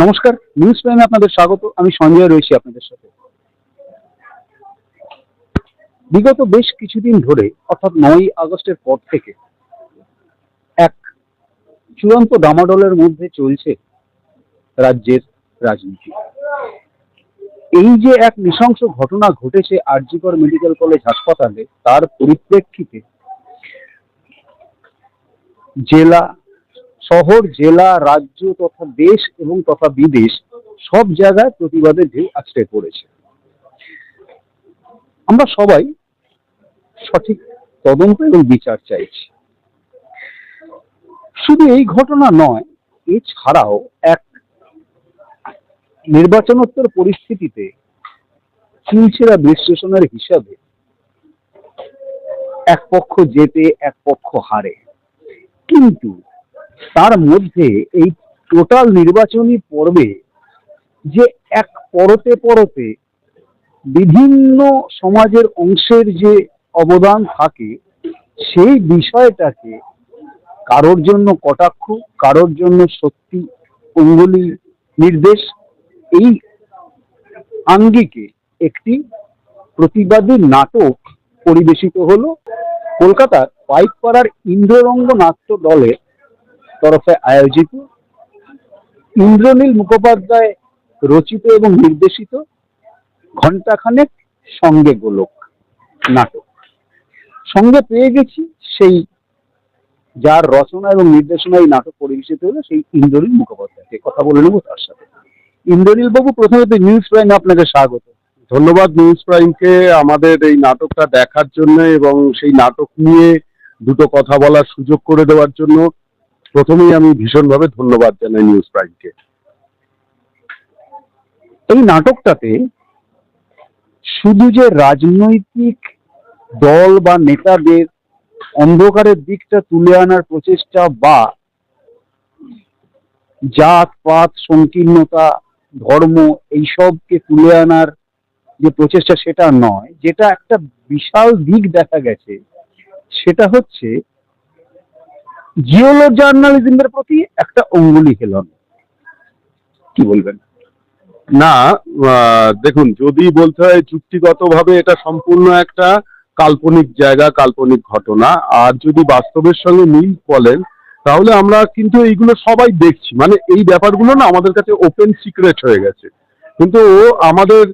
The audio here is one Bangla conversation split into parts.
নমস্কার নিউজ প্রাইমে আপনাদের স্বাগত, আমি সঞ্জয় রয়েছি আপনাদের সাথে। বিগত বেশ কিছুদিন ধরে, অর্থাৎ নয় আগস্টের পর থেকে, এক চূড়ান্ত ডামাডোলের মধ্যে চলছে রাজ্যের রাজনীতি। এই যে এক নৃশংস ঘটনা ঘটেছে আরজিকর মেডিকেল কলেজ হাসপাতালে, তার পরিপ্রেক্ষিতে জেলা শহর, জেলা, রাজ্য তথা দেশ এবং তথা বিদেশ সব জায়গায় প্রতিবাদের ঢেউ আছড়ে পড়েছে। আমরা সবাই সঠিক তদন্ত এবং বিচার চাইছি। শুধু এই ঘটনা নয়, এছাড়াও এক নির্বাচনোত্তর পরিস্থিতিতে চুলচেরা বিশ্লেষণের হিসাবে এক পক্ষ জেতে, এক পক্ষ হারে। কিন্তু তার মধ্যে এই টোটাল নির্বাচনী পর্বে যে এক পরতে পরতে বিভিন্ন সমাজের অংশের যে অবদান থাকে, সেই বিষয়টাকে কারোর জন্য কটাক্ষ, কারোর জন্য সত্যি অঙ্গুলি নির্দেশ, এই আঙ্গিকে একটি প্রতিবাদী নাটক পরিবেশিত হলো। কলকাতার পাইকপাড়ার ইন্দ্ররঙ্গ নাট্য দলের তরফে আয়োজিত। ইন্দ্রনীল মুখোপাধ্যায় রচিত এবং নির্দেশিত ঘণ্টাখানেক সঙ্গে গোলক নাটক। সঙ্গে পেয়ে গেছি সেই যার রচনা এবং নির্দেশনা এই নাটক পরিবেশিত হলো সেই ইন্দ্রনীল মুখোপাধ্যায়কে। কথা বলে নেব তার সাথে। ইন্দ্রনীল বাবু, প্রথমে তো নিউজ প্রাইম আপনাকে স্বাগত। ধন্যবাদ নিউজ প্রাইমকে আমাদের এই নাটকটা দেখার জন্য এবং সেই নাটক নিয়ে দুটো কথা বলার সুযোগ করে দেওয়ার জন্য। প্রথমেই আমি ভীষণভাবে ধন্যবাদ জানাই নিউজ প্রাইমকে। এই নাটকটাতে শুধু যে রাজনৈতিক দল বা নেতাদের অন্ধকারের দিকটা তুলে আনার প্রচেষ্টা বা জাত, পাত, সংকীর্ণতা, ধর্ম এইসবকে তুলে আনার যে প্রচেষ্টা সেটা নয়, যেটা একটা বিশাল দিক দেখা গেছে, সেটা হচ্ছে জিওলো জার্নালিজমের প্রতি একটা অঙ্গুলি হেলন। কি বলবেন? না দেখুন, যদি বলতে হয় যুক্তিগতভাবে এটা সম্পূর্ণ একটা কাল্পনিক জায়গা, কাল্পনিক ঘটনা। আর যদি বাস্তবের সঙ্গে মিল বলেন, তাহলে আমরা কিন্তু এইগুলো সবাই দেখছি। মানে এই ব্যাপারগুলো না আমাদের কাছে ওপেন সিক্রেট হয়ে গেছে। কিন্তু আমাদের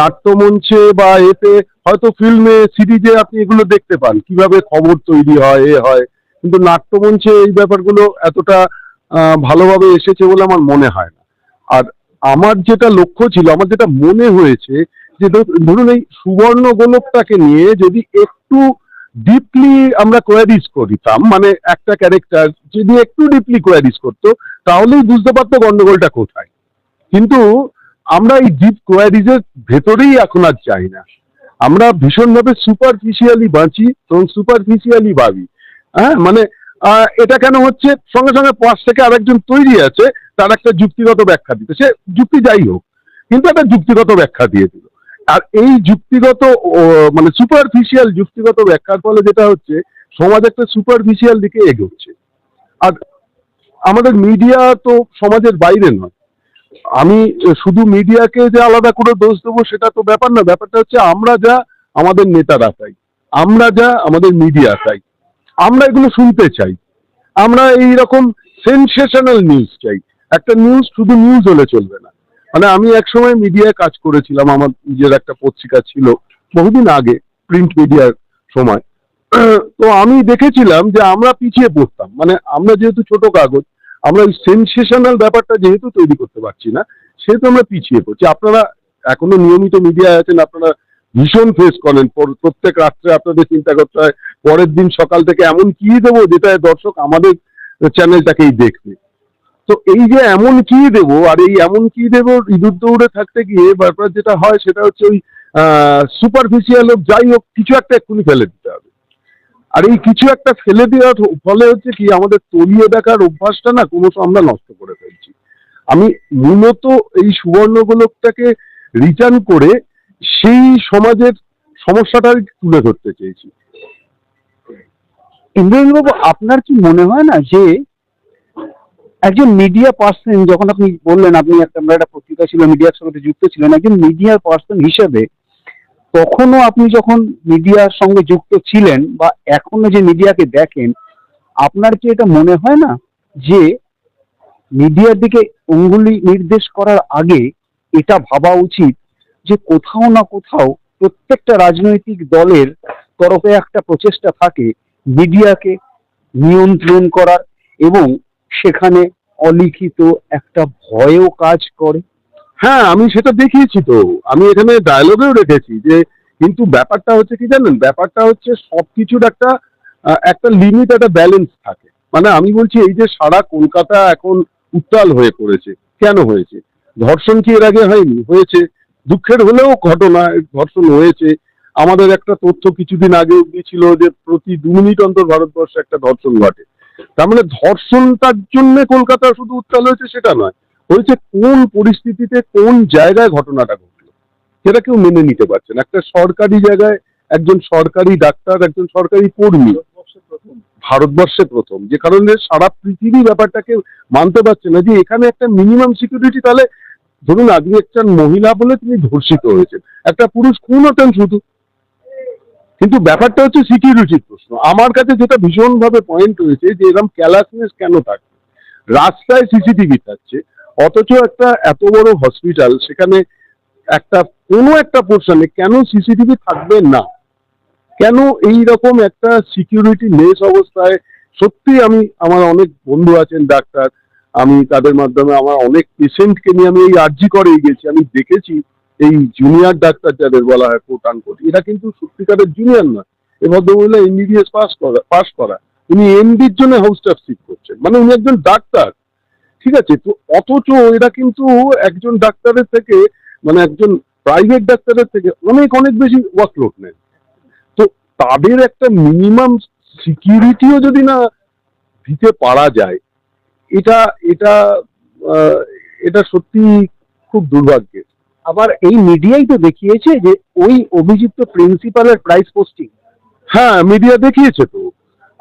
নাট্যমঞ্চে বা এতে হয়তো ফিল্মে সিরিজে আপনি এগুলো দেখতে পান। কীভাবে খবর তৈরি হয়, এ হয়। কিন্তু নাট্যমঞ্চে এই ব্যাপারগুলো এতটা ভালোভাবে এসেছে বলে আমার মনে হয় না। আর আমার যেটা লক্ষ্য ছিল, আমার যেটা মনে হয়েছে যে ধরুন এই সুবর্ণ গোলকটাকে নিয়ে যদি একটু ডিপলি আমরা কোয়ারিজ করিতাম মানে একটা ক্যারেক্টার যদি একটু ডিপলি কোয়ারিজ করতো, তাহলেই বুঝতে পারতো গন্ডগোলটা কোথায়। কিন্তু আমরা এই ডিপ কোয়ারিজের ভেতরেই এখন আর যাই না। আমরা ভীষণভাবে সুপারফিশিয়ালি বাঁচি এবং সুপারফিশিয়ালি ভাবি। হ্যাঁ মানে এটা কেন হচ্ছে? সঙ্গে সঙ্গে পাশ থেকে আরেকজন তৈরি আছে, তার একটা যুক্তিগত ব্যাখ্যা দিতে। সে যুক্তি যাই হোক, কিন্তু একটা যুক্তিগত ব্যাখ্যা দিয়ে দিল। আর এই যুক্তিগত মানে সুপারফিশিয়াল যুক্তিগত ব্যাখ্যার ফলে যেটা হচ্ছে, সমাজ একটা সুপারফিশিয়াল দিকে এগোচ্ছে। আর আমাদের মিডিয়া তো সমাজের বাইরে নয়। আমি শুধু মিডিয়াকে যে আলাদা করে দোষ দেবো, সেটা তো ব্যাপার না। ব্যাপারটা হচ্ছে আমরা যা, আমাদের নেতারা চাই আমরা যা, আমাদের মিডিয়া চাই আমরা এগুলো শুনতে চাই। আমরা এই রকম সেনসেশনাল নিউজ চাই। একটা নিউজ শুধু নিউজ হলে চলবে না। মানে আমি একসময় মিডিয়ায় কাজ করেছিলাম, আমার নিজের একটা পত্রিকা ছিল বহুদিন আগে প্রিন্ট মিডিয়ার সময়। তো আমি দেখেছিলাম যে আমরা পিছিয়ে পড়তাম। মানে আমরা যেহেতু ছোট কাগজ, আমরা ওই সেনসেশনাল ব্যাপারটা যেহেতু তৈরি করতে পারছি না, সেহেতু আমরা পিছিয়ে পড়ছি। আপনারা এখনও নিয়মিত মিডিয়ায় আছেন, আপনারা ভীষণ ফেস করেন। প্রত্যেক রাত্রে আপনাদের চিন্তা করতে হয় পরের দিন সকাল থেকে এমন কি দেবো যেটা দর্শক আমাদের চ্যানেলটাকেই দেখবে। তো এই যে এমন কি দেবো আর এই এমন কি দেবো ইঁদুর দৌড়ে থাকতে গিয়ে ব্যাপার যেটা হয় সেটা হচ্ছে ওই সুপারফিশিয়াল হোক, যাই হোক, কিছু একটা এক্ষুনি ফেলে দিতে হবে। আর এই কিছু একটা ফেলে দেওয়ার ফলে হচ্ছে কি আমাদের তলিয়ে দেখার অভ্যাসটা না ক্রমশ আমরা নষ্ট করে ফেলছি। আমি মূলত এই সুবর্ণগোলকটাকে রিটার্ন করে সেই সমাজের সমস্যাটাই তুলে ধরতে চেয়েছি। ইন্দ্রনীল বাবু আপনার কি মনে হয় না যে একজন মিডিয়া পার্সন যখন আপনি বললেন, আপনি একটা একটা পত্রিকা ছিল মিডিয়ার সঙ্গে যুক্ত ছিলেন, একজন মিডিয়ার পার্সন হিসেবে তখনও আপনি যখন মিডিয়ার সঙ্গে যুক্ত ছিলেন বা এখনও যে মিডিয়াকে দেখেন, আপনার কি এটা মনে হয় না যে মিডিয়ার দিকে অঙ্গুলি নির্দেশ করার আগে এটা ভাবা উচিত যে কোথাও না কোথাও প্রত্যেকটা রাজনৈতিক দলের তরফে একটা প্রচেষ্টা থাকে মিডিয়াকে নিয়ন্ত্রণ করার এবং সেখানে অলিখিত একটা ভয়ও কাজ করে। হ্যাঁ আমি সেটা দেখিয়েছি তো। আমি এখানে ডায়লগেও রেখেছি যে, কিন্তু ব্যাপারটা হচ্ছে কি জানেন? ব্যাপারটা হচ্ছে সব কিছুর একটা একটা লিমিট একটা ব্যালেন্স থাকে। মানে আমি বলছি, এই যে সারা কলকাতা এখন উত্তাল হয়ে পড়েছে। কেন হয়েছে? ধর্ষণ কি এর আগে হয়নি? হয়েছে। দুঃখের হলেও ঘটনা, ধর্ষণ হয়েছে। আমাদের একটা তথ্য কিছুদিন আগে অব্দি ছিল যে প্রতি দু মিনিট অন্তর ভারতবর্ষে একটা ধর্ষণ ঘটে। তার মানে ধর্ষণটার জন্য কলকাতা শুধু উত্তাল হয়েছে সেটা নয়, হয়েছে কোন পরিস্থিতিতে কোন জায়গায় ঘটনাটা ঘটলো, সেটা কেউ মেনে নিতে পারছে না। একটা সরকারি জায়গায় একজন সরকারি ডাক্তার, একজন সরকারি কর্মী, ভারতবর্ষে প্রথম, যে কারণে সারা পৃথিবী ব্যাপারটাকে মানতে পারছে না যে এখানে একটা মিনিমাম সিকিউরিটি, তাহলে ধরুন আজকে একজন মহিলা বলে তিনি ধর্ষিত হয়েছেন, একটা পুরুষ খুন হতেন শুধু কিন্তু ব্যাপারটা হচ্ছে সিকিউরিটির প্রশ্ন। আমার কাছে যেটা ভীষণভাবে পয়েন্ট হয়েছে যে এরকম ক্যালাসনেস কেন থাকছে রাস্তায় সিসিটিভি থাকছে, অথচ একটা এত বড় হসপিটাল সেখানে একটা, কোনো একটা পোর্শনে কেন সিসিটিভি থাকবে না? কেন এই রকম একটা সিকিউরিটি লেস অবস্থায়? সত্যি আমি, আমার অনেক বন্ধু আছেন ডাক্তার, আমি তাদের মাধ্যমে আমার অনেক পেশেন্টকে নিয়ে আমি এই আর্জি করেই গেছি, আমি দেখেছি। এই জুনিয়র ডাক্তার যাদের বলা হয় কোট আনকোট এরা কিন্তু সত্যিকারের জুনিয়র না এ ভদ্রমহিলা এমবিবিএস পাস করা পাস করা। উনি এমডির জন্য হাউস স্টাফ সিট করছেন। মানে উনি একজন ডাক্তার। ঠিক আছে? তো অথচ এরা কিন্তু একজন ডাক্তারের থেকে মানে একজন প্রাইভেট ডাক্তারের থেকে অনেক অনেক বেশি ওয়ার্কলোড নেন তো তাদের একটা মিনিমাম সিকিউরিটিও যদি না দিতে পারা যায়, এটা এটা এটা সত্যি খুব দুর্ভাগ্যের। আবার এই মিডিয়াই তো দেখিয়েছে যে ওই অভিযুক্ত প্রিন্সিপালের প্রাইস পোস্টিং হ্যাঁ মিডিয়া দেখিয়েছে তো।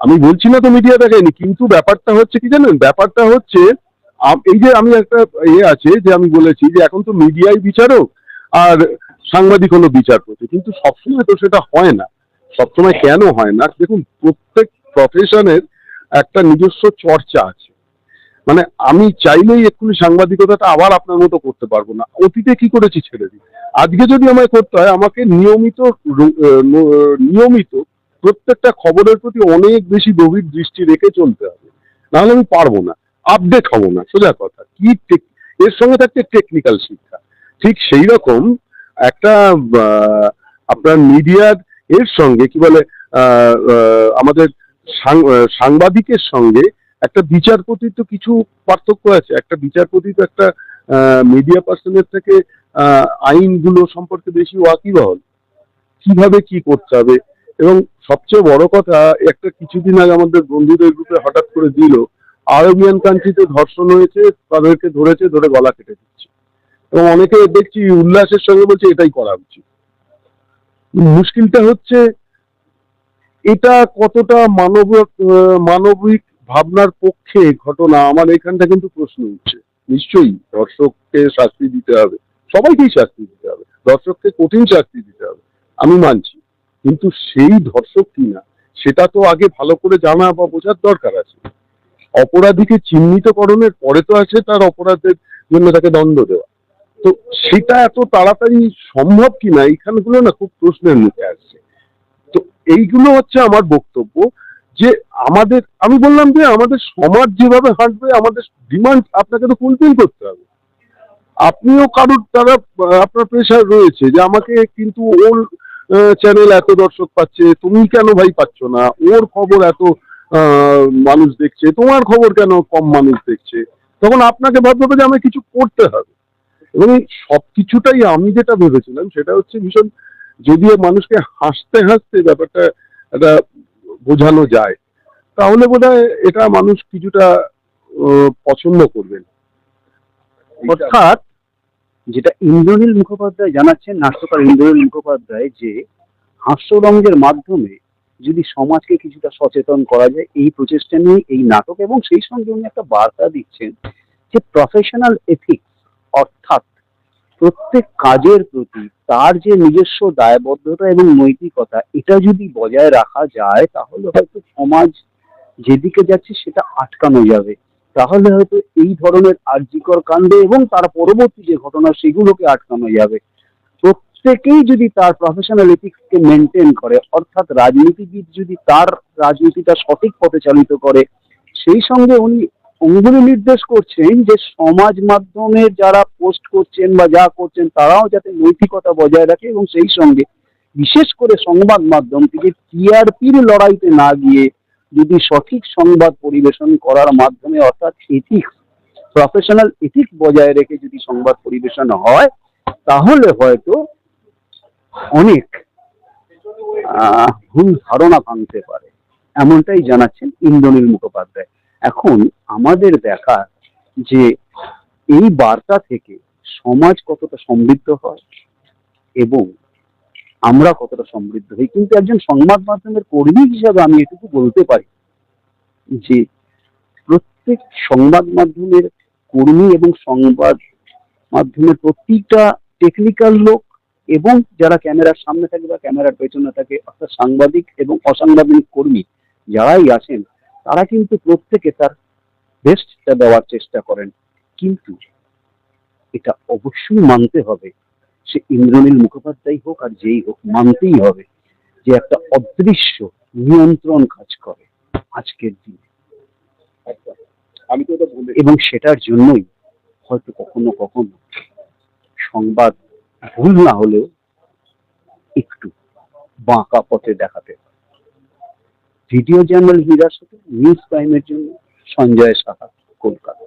আমি বলছি না তো মিডিয়া দেখায়নি, কিন্তু ব্যাপারটা হচ্ছে কি জানেন? ব্যাপারটা হচ্ছে এই যে আমি একটা ইয়ে আছে যে আমি বলেছি যে এখন তো মিডিয়াই বিচারক আর সাংবাদিক হলো বিচারপতি, কিন্তু সবসময় তো সেটা হয় না। সবসময় কেন হয় না? দেখুন, প্রত্যেক প্রফেশনের একটা নিজস্ব চর্চা আছে। মানে আমি চাইলেই এক্ষুনি সাংবাদিকতাটা আবার আপনার মতো করতে পারব না। অতীতে কি করেছি ছেড়ে দিই আজকে যদি আমায় করতে হয়, আমাকে নিয়মিত নিয়মিত প্রত্যেকটা খবরের প্রতি অনেক বেশি গভীর দৃষ্টি রেখে চলতে হবে। নাহলে আমি পারব না। আপডেট হব না। সোজা কথা। কি এর সঙ্গে থাকছে টেকনিক্যাল শিক্ষা। ঠিক সেই রকম একটা আপনার মিডিয়ার এর সঙ্গে কি বলে আমাদের সাংবাদিকের সঙ্গে একটা বিচারপতির তো কিছু পার্থক্য আছে। একটা বিচারপতি তো একটা মিডিয়া পার্সনের থেকে আইনগুলো সম্পর্কে বেশি ওয়াকিবহল। কীভাবে কি করতে হবে? এবং সবচেয়ে বড় কথা, একটা কিছুদিন আগে আমাদের বন্ধুদের গ্রুপে হঠাৎ করে দিল, আরবিয়ান কান্ট্রিতে ধর্ষণ হয়েছে, তাদেরকে ধরেছে, ধরে গলা কেটে দিচ্ছে। এবং অনেকে দেখছি উল্লাসের সঙ্গে বলছে, এটাই করা উচিত। মুশকিলটা হচ্ছে, এটা কতটা মানব মানবিক ভাবনার পক্ষে ঘটনা, আমার এখানটা কিন্তু প্রশ্ন উঠছে। নিশ্চয়ই দর্শককে শাস্তি দিতে হবে। সবাইকেই শাস্তি দিতে হবে। দর্শককে কঠিন শাস্তি দিতে হবে। আমি মানছি। কিন্তু সেই ধর্ষক কি না সেটা তো আগে ভালো করে জানা বা বোঝার দরকার আছে। অপরাধীকে চিহ্নিতকরণের পরে তো আছে তার অপরাধের জন্য তাকে দণ্ড দেওয়া। তো সেটা এত তাড়াতাড়ি সম্ভব কিনা, এইখানগুলো না খুব প্রশ্নের মুখে আসছে। তো এইগুলো হচ্ছে আমার বক্তব্য। যে আমাদের আমি বললাম যে আমাদের সমাজ যেভাবে হাঁটবে আমাদের ডিমান্ড আপনাকে তো ফুলফিল করতে হবে। আপনিও কারোর আহ, আপনার প্রেশার রয়েছে যে আমাকে কিন্তু ওর চ্যানেল এত দর্শক পাচ্ছে তুমি কেন ভাই পাচ্ছ না? ওর খবর এত মানুষ দেখছে তোমার খবর কেন কম মানুষ দেখছে? তখন আপনাকে ভাবতে হবে যে আমাকে কিছু করতে হবে। এবং সব কিছুটাই আমি যেটা ভেবেছিলাম সেটা হচ্ছে ভীষণ যদি মানুষকে হাসতে হাসতে ব্যাপারটা একটা বোঝানো যায়, তাহলে বোধ এটা মানুষ কিছুটা পছন্দ করবেন অর্থাৎ যেটা ইন্দ্রনীল মুখোপাধ্যায় জানাচ্ছেন, নাট্যকার ইন্দ্রনীল মুখোপাধ্যায়, যে হাস্যরঙ্গের মাধ্যমে যদি সমাজকে কিছুটা সচেতন করা যায়, এই প্রচেষ্টা নিয়ে, এই নাটক এবং সেই সঙ্গে উনি একটা বার্তা দিচ্ছেন যে প্রফেশনাল এথিক্স অর্থাৎ প্রত্যেক কাজের প্রতি তার যে নিজস্ব দায়বদ্ধতা এবং নৈতিকতা, এটা যদি বজায় রাখা যায়, তাহলে হয়তো সমাজ যেদিকে যাচ্ছে সেটা আটকানো যাবে। তাহলে হয়তো এই ধরনের আর্যিকর কাণ্ডে এবং তার পরবর্তী যে ঘটনা, সেগুলোকে আটকানো যাবে। প্রত্যেকেই যদি তার প্রফেশনাল এথিক্সকে মেনটেন করে, অর্থাৎ রাজনীতিবিদ যদি তার রাজনীতিটা সঠিক পথে চালিত করে, সেই সঙ্গে উনি অঙ্গুলি নির্দেশ করছেন যে সমাজ মাধ্যমে যারা পোস্ট করছেন বা যা করছেন তারাও যাতে নৈতিকতা বজায় রাখে এবং সেই সঙ্গে বিশেষ করে সংবাদ মাধ্যম থেকে টিআরপির লড়াইতে না গিয়ে যদি সঠিক সংবাদ পরিবেশন করার মাধ্যমে অর্থাৎ এথিক্স প্রফেশনাল এথিক্স বজায় রেখে যদি সংবাদ পরিবেশন হয়, তাহলে হয়তো অনেক ভুল ধারণা ভাঙতে পারে। এমনটাই জানাচ্ছেন ইন্দ্রনীল মুখোপাধ্যায়। এখন আমাদের দেখা যে এই বার্তা থেকে সমাজ কতটা সমৃদ্ধ হয় এবং আমরা কতটা সমৃদ্ধ হই। কিন্তু একজন সংবাদ মাধ্যমের কর্মী হিসাবে আমি এটুকু বলতে পারি যে প্রত্যেক সংবাদ মাধ্যমের কর্মী এবং সংবাদ মাধ্যমের প্রতিটা টেকনিক্যাল লোক এবং যারা ক্যামেরার সামনে থাকে বা ক্যামেরার পেছনে থাকে, অর্থাৎ সাংবাদিক এবং অসাংবাদিক কর্মী, যারাই আছেন তারা কিন্তু প্রত্যেকে তার বেস্টটা দেওয়ার চেষ্টা করেন। কিন্তু এটা অবশ্যই মানতে হবে। সে ইন্দ্রনীল মুখোপাধ্যায় হোক আর যেই হোক মানতেই হবে যে একটা অদৃশ্য নিয়ন্ত্রণ কাজ করে আজকের দিনে। আমি তো এবং সেটার জন্যই হয়তো কখনো কখনো সংবাদ ভুল না হলেও একটু বাঁকা পথে দেখাতে হয়। ভিডিও জার্নাল হিরাসতে নিউজ প্রাইমের জন্য সঞ্জয় সাহা কলকাতা।